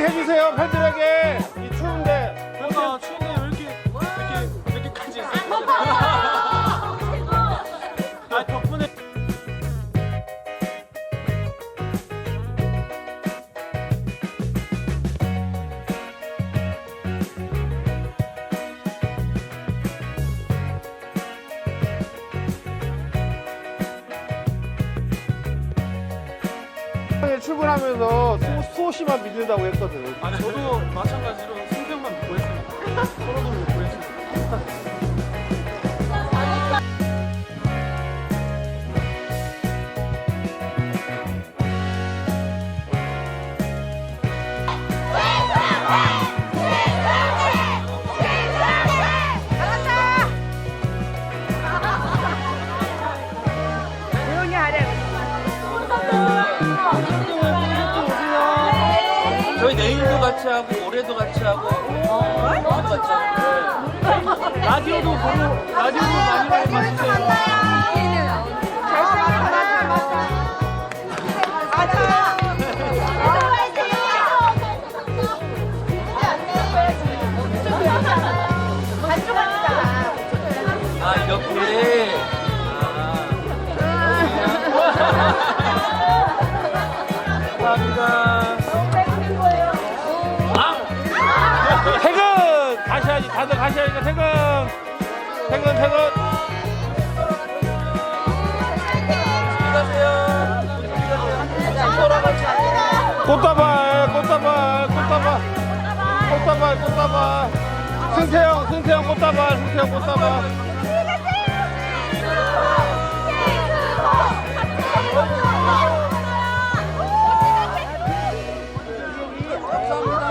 해주세요 팬들에게. 출근하면서 수, 수호 씨만 믿는다고 했거든. 아니 저도 마찬가지로 저희 내일도 같이 하고 올해도 같이 하고 모두 같이 하고 네. 라디오도 보고 라디오도 많이 많이 봐주세요. 아 가셔야지. 다들 가셔야지 퇴근. 퇴근 퇴근. 꽃다발 꽃다발 꽃다발. 꽃다발 꽃다발. 승태형 승태형 꽃다발 승태형 꽃다발. 감사합니다.